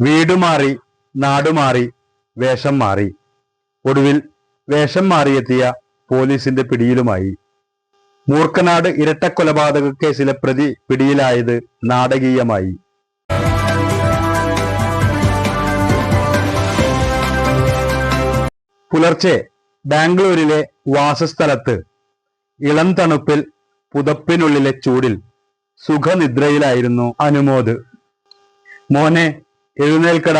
വീടുമാറി നാടുമാറി വേഷം മാറി. ഒടുവിൽ വേഷം മാറിയെത്തിയ പോലീസിന്റെ പിടിയിലുമായി. മൂർക്കനാട് ഇരട്ടക്കൊലപാതക കേസിലെ പ്രതി പിടിയിലായത് നാടകീയമായി. പുലർച്ചെ ബാംഗ്ലൂരിലെ വാസസ്ഥലത്ത് ഇളം തണുപ്പിൽ പുതപ്പിനുള്ളിലെ ചൂടിൽ സുഖനിദ്രയിലായിരുന്നു അനുമോദ്. മോനെ എഴുന്നേൽക്കട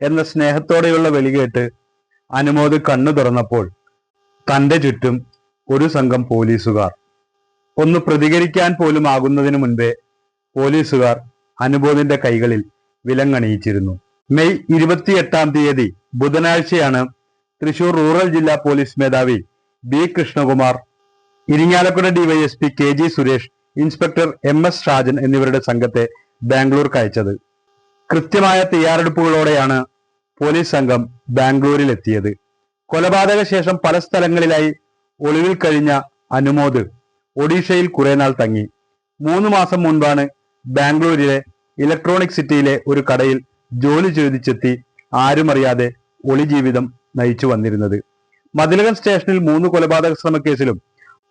എന്ന സ്നേഹത്തോടെയുള്ള വെളികേട്ട് അനുമോദ് കണ്ണു തുറന്നപ്പോൾ തന്റെ ചുറ്റും ഒരു സംഘം പോലീസുകാർ. ഒന്ന് പ്രതികരിക്കാൻ പോലും ആകുന്നതിന് മുൻപേ പോലീസുകാർ അനുബോധിന്റെ കൈകളിൽ വിലങ്ങണിയിച്ചിരുന്നു. മെയ് ഇരുപത്തിയെട്ടാം തീയതി ബുധനാഴ്ചയാണ് തൃശൂർ റൂറൽ ജില്ലാ പോലീസ് മേധാവി B Krishnakumar Irinjalakuda DYSP K G Suresh inspector M S Shajan എന്നിവരുടെ സംഘത്തെ ബാംഗ്ലൂർക്ക് അയച്ചത് കൃത്യമായ തയ്യാറെടുപ്പുകളോടെയാണ് പോലീസ് സംഘം ബാംഗ്ലൂരിൽ എത്തിയത് കൊലപാതക ശേഷം പല സ്ഥലങ്ങളിലായി ഒളിവിൽ കഴിഞ്ഞ അനുമോദ് ഒഡീഷയിൽ കുറെ നാൾ തങ്ങി. മൂന്ന് മാസം മുൻപാണ് ബാംഗ്ലൂരിലെ ഇലക്ട്രോണിക് സിറ്റിയിലെ ഒരു കടയിൽ ജോലി ചോദിച്ചെത്തി ആരുമറിയാതെ ഒളി ജീവിതം നയിച്ചു വന്നിരുന്നത്. മതിലകം സ്റ്റേഷനിൽ മൂന്ന് കൊലപാതക ശ്രമ കേസിലും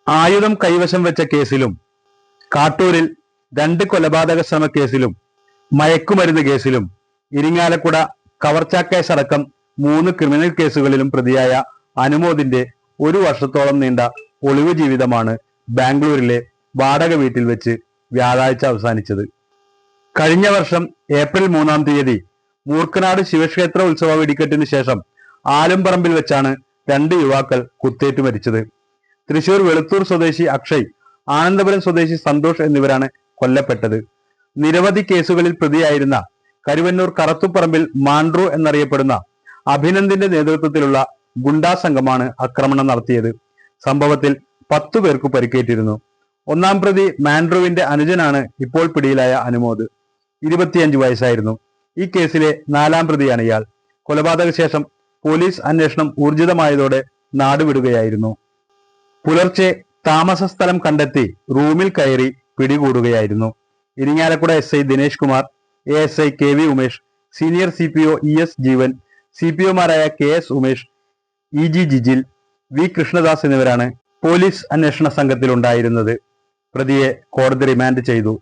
ആയുധം കൈവശം വെച്ച കേസിലും കാട്ടൂരിൽ രണ്ട് കൊലപാതക ശ്രമ കേസിലും മയക്കുമരുന്ന് കേസിലും ഇരിങ്ങാലക്കുട കവർച്ചാക്കേസ് അടക്കം മൂന്ന് ക്രിമിനൽ കേസുകളിലും പ്രതിയായ അനുമോദിന്റെ ഒരു വർഷത്തോളം നീണ്ട ഒളിവ് ജീവിതമാണ് ബാംഗ്ലൂരിലെ വാടക വീട്ടിൽ വെച്ച് വ്യാഴാഴ്ച അവസാനിച്ചത്. കഴിഞ്ഞ വർഷം ഏപ്രിൽ മൂന്നാം തീയതി മൂർക്കനാട് ശിവക്ഷേത്ര ഉത്സവ വെടിക്കെട്ടിന് ശേഷം ആലുംപറമ്പിൽ വെച്ചാണ് രണ്ട് യുവാക്കൾ കുത്തേറ്റ് മരിച്ചത്. തൃശൂർ വെളുത്തൂർ സ്വദേശി അക്ഷയ് ആനന്ദപുരം സ്വദേശി സന്തോഷ് എന്നിവരാണ് കൊല്ലപ്പെട്ടത്. നിരവധി കേസുകളിൽ പ്രതിയായിരുന്ന കരുവന്നൂർ കറത്തുപറമ്പിൽ മാൻഡ്രു എന്നറിയപ്പെടുന്ന അഭിനന്ദിന്റെ നേതൃത്വത്തിലുള്ള ഗുണ്ടാ സംഘമാണ് ആക്രമണം നടത്തിയത്. സംഭവത്തിൽ പത്തു പേർക്ക് പരിക്കേറ്റിരുന്നു. ഒന്നാം പ്രതി മാൻഡ്രുവിന്റെ അനുജനാണ് ഇപ്പോൾ പിടിയിലായ അനുമോദ്. ഇരുപത്തിയഞ്ച് വയസ്സായിരുന്നു. ഈ കേസിലെ നാലാം പ്രതിയാണ് ഇയാൾ. കൊലപാതക ശേഷം പോലീസ് അന്വേഷണം ഊർജിതമായതോടെ നാടുവിടുകയായിരുന്നു. പുലർച്ചെ താമസ സ്ഥലം കണ്ടെത്തി റൂമിൽ കയറി പിടികൂടുകയായിരുന്നു. Irinjalakuda S I Dinesh Kumar A S I K V Umesh senior C P O E S Jeevan C P ഒമാരായ K S Umesh E G Jijil V Krishnadas എന്നിവരാണ് പോലീസ് അന്വേഷണ സംഘത്തിലുണ്ടായിരുന്നത്. പ്രതിയെ കോടതി റിമാൻഡ് ചെയ്തു.